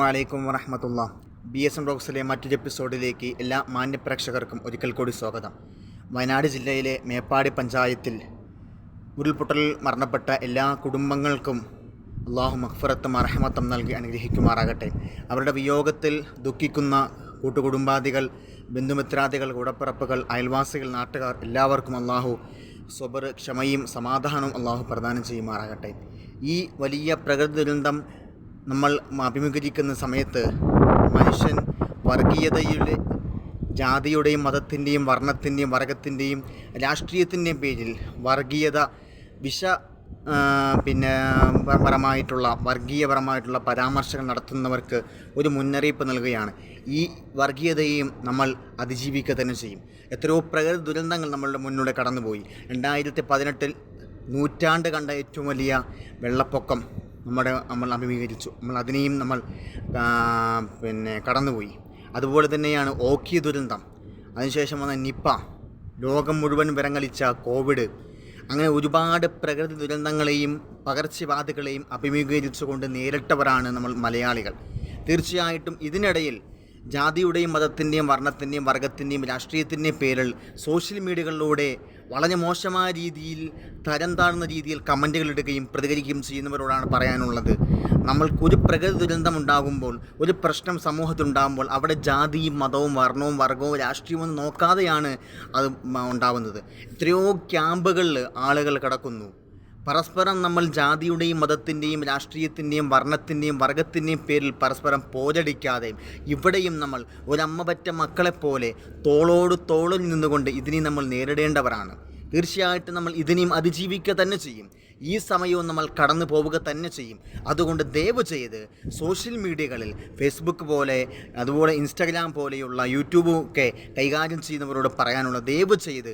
വലൈക്കും വറഹമത്തുള്ള. B S M ഡോക്സിലെ മറ്റൊരു എപ്പിസോഡിലേക്ക് എല്ലാ മാന്യപ്രേക്ഷകർക്കും ഒരിക്കൽ കൂടി സ്വാഗതം. വയനാട് ജില്ലയിലെ മേപ്പാടി പഞ്ചായത്തിൽ ഉരുൾപൊട്ടലിൽ മരണപ്പെട്ട എല്ലാ കുടുംബങ്ങൾക്കും അള്ളാഹു മഹ്ഫറത്തും അർഹമത്തും നൽകി അനുഗ്രഹിക്കുമാറാകട്ടെ. അവരുടെ വിയോഗത്തിൽ ദുഃഖിക്കുന്ന കൂട്ടുകുടുംബാദികൾ ബന്ധുമിത്രാദികൾ കൂടപ്പിറപ്പുകൾ അയൽവാസികൾ നാട്ടുകാർ എല്ലാവർക്കും അള്ളാഹു സ്വബർ ക്ഷമയും സമാധാനവും അള്ളാഹു പ്രദാനം ചെയ്യുമാറാകട്ടെ. ഈ വലിയ പ്രകൃതി ദുരന്തം നമ്മൾ അഭിമുഖീകരിക്കുന്ന സമയത്ത് മനുഷ്യൻ വർഗീയതയുടെ ജാതിയുടെയും മതത്തിന്റെയും വർണത്തിന്റെയും വർഗത്തിന്റെയും രാഷ്ട്രീയത്തിന്റെയും പേരിൽ വർഗീയത വിഷ പിന്നെ പരമായിട്ടുള്ള വർഗീയപരമായിട്ടുള്ള പരാമർശങ്ങൾ നടത്തുന്നവർക്ക് ഒരു മുന്നറിയിപ്പ് നൽകുകയാണ്. ഈ വർഗീയതയെയും നമ്മൾ അതിജീവിക്കുക തന്നെ ചെയ്യും. എത്രയോ പ്രകൃതി ദുരന്തങ്ങൾ നമ്മളുടെ മുന്നിലൂടെ കടന്നുപോയി. രണ്ടായിരത്തി പതിനെട്ടിൽ നൂറ്റാണ്ട് കണ്ട ഏറ്റവും വലിയ വെള്ളപ്പൊക്കം നമ്മുടെ നമ്മൾ അഭിമുഖീകരിച്ചു. നമ്മൾ അതിനെയും നമ്മൾ പിന്നെ കടന്നുപോയി. അതുപോലെ തന്നെയാണ് ഓക്കി ദുരന്തം. അതിനുശേഷം വന്ന നിപ്പ. ലോകം മുഴുവൻ വിറങ്ങലിച്ച കോവിഡ്. അങ്ങനെ ഒരുപാട് പ്രകൃതി ദുരന്തങ്ങളെയും പകർച്ചവ്യാധികളെയും അഭിമുഖീകരിച്ചുകൊണ്ട് നേരിട്ടവരാണ് നമ്മൾ മലയാളികൾ. തീർച്ചയായിട്ടും ഇതിനിടയിൽ ജാതിയുടെയും മതത്തിന്റെയും വർണത്തിന്റെയും വർഗത്തിന്റെയും രാഷ്ട്രീയത്തിന്റെയും പേരിൽ സോഷ്യൽ മീഡിയകളിലൂടെ വളരെ മോശമായ രീതിയിൽ തരം താഴ്ന്ന രീതിയിൽ കമന്റുകൾ ഇടുകയും പ്രതികരിക്കുകയും ചെയ്യുന്നവരോടാണ് പറയാനുള്ളത്. നമ്മൾക്കൊരു പ്രകൃതി ദുരന്തം ഉണ്ടാകുമ്പോൾ ഒരു പ്രശ്നം സമൂഹത്തിലുണ്ടാകുമ്പോൾ അവിടെ ജാതിയും മതവും വർണവും വർഗവും രാഷ്ട്രീയവും ഒന്നും നോക്കാതെയാണ് അത് ഉണ്ടാകുന്നത് എത്രയോ ക്യാമ്പുകളിൽ ആളുകൾ കിടക്കുന്നു. പരസ്പരം നമ്മൾ ജാതിയുടെയും മതത്തിന്റെയും രാഷ്ട്രീയത്തിന്റെയും വർണത്തിന്റെയും വർഗത്തിന്റെയും പേരിൽ പരസ്പരം പോരടിക്കാതെയും ഇവിടെയും നമ്മൾ ഒരമ്മ പറ്റ മക്കളെപ്പോലെ തോളോട് തോളിൽ നിന്നുകൊണ്ട് ഇതിനെ നമ്മൾ നേരിടേണ്ടവരാണ്. തീർച്ചയായിട്ടും നമ്മൾ ഇതിനെയും അതിജീവിക്കുക തന്നെ ചെയ്യും. ഈ സമയവും നമ്മൾ കടന്നു പോവുക തന്നെ ചെയ്യും. അതുകൊണ്ട് ദയവ് ചെയ്ത് സോഷ്യൽ മീഡിയകളിൽ ഫേസ്ബുക്ക് പോലെ അതുപോലെ ഇൻസ്റ്റാഗ്രാം പോലെയുള്ള യൂട്യൂബും ഒക്കെ കൈകാര്യം ചെയ്യുന്നവരോട് പറയാനുള്ള ദയവ് ചെയ്ത്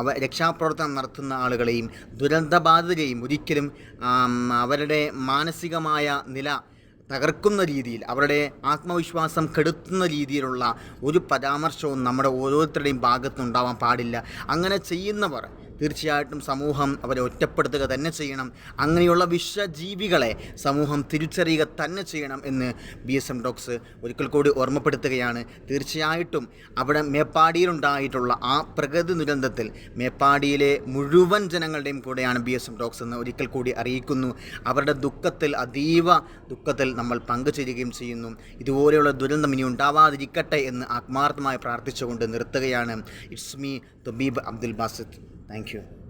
അവ രക്ഷാപ്രവർത്തനം നടത്തുന്ന ആളുകളെയും ദുരന്തബാധിതരെയും ഒരിക്കലും അവരുടെ മാനസികമായ നില തകർക്കുന്ന രീതിയിൽ അവരുടെ ആത്മവിശ്വാസം കെടുത്തുന്ന രീതിയിലുള്ള ഒരു പരാമർശവും നമ്മുടെ ഓരോരുത്തരുടെയും ഭാഗത്തുനിന്നുണ്ടാവാൻ പാടില്ല. അങ്ങനെ ചെയ്യുന്നവർ തീർച്ചയായിട്ടും സമൂഹം അവരെ ഒറ്റപ്പെടുത്തുക തന്നെ ചെയ്യണം. അങ്ങനെയുള്ള വിശ്വജീവികളെ സമൂഹം തിരിച്ചറിയുക തന്നെ ചെയ്യണം എന്ന് ബി എസ് എം ഡോക്സ് ഒരിക്കൽ കൂടി ഓർമ്മപ്പെടുത്തുകയാണ്. തീർച്ചയായിട്ടും അവിടെ മേപ്പാടിയിലുണ്ടായിട്ടുള്ള ആ പ്രകൃതി ദുരന്തത്തിൽ മേപ്പാടിയിലെ മുഴുവൻ ജനങ്ങളുടെയും കൂടെയാണ് ബി എസ് എം ഡോക്സ് എന്ന് ഒരിക്കൽ കൂടി അറിയിക്കുന്നു. അവരുടെ ദുഃഖത്തിൽ അതീവ ദുഃഖത്തിൽ നമ്മൾ പങ്കുചേരുകയും ചെയ്യുന്നു. ഇതുപോലെയുള്ള ദുരന്തം ഇനി ഉണ്ടാവാതിരിക്കട്ടെ എന്ന് ആത്മാർത്ഥമായി പ്രാർത്ഥിച്ചുകൊണ്ട് നിർത്തുകയാണ്. It's me Thabeeb Abdul Basith Thank you.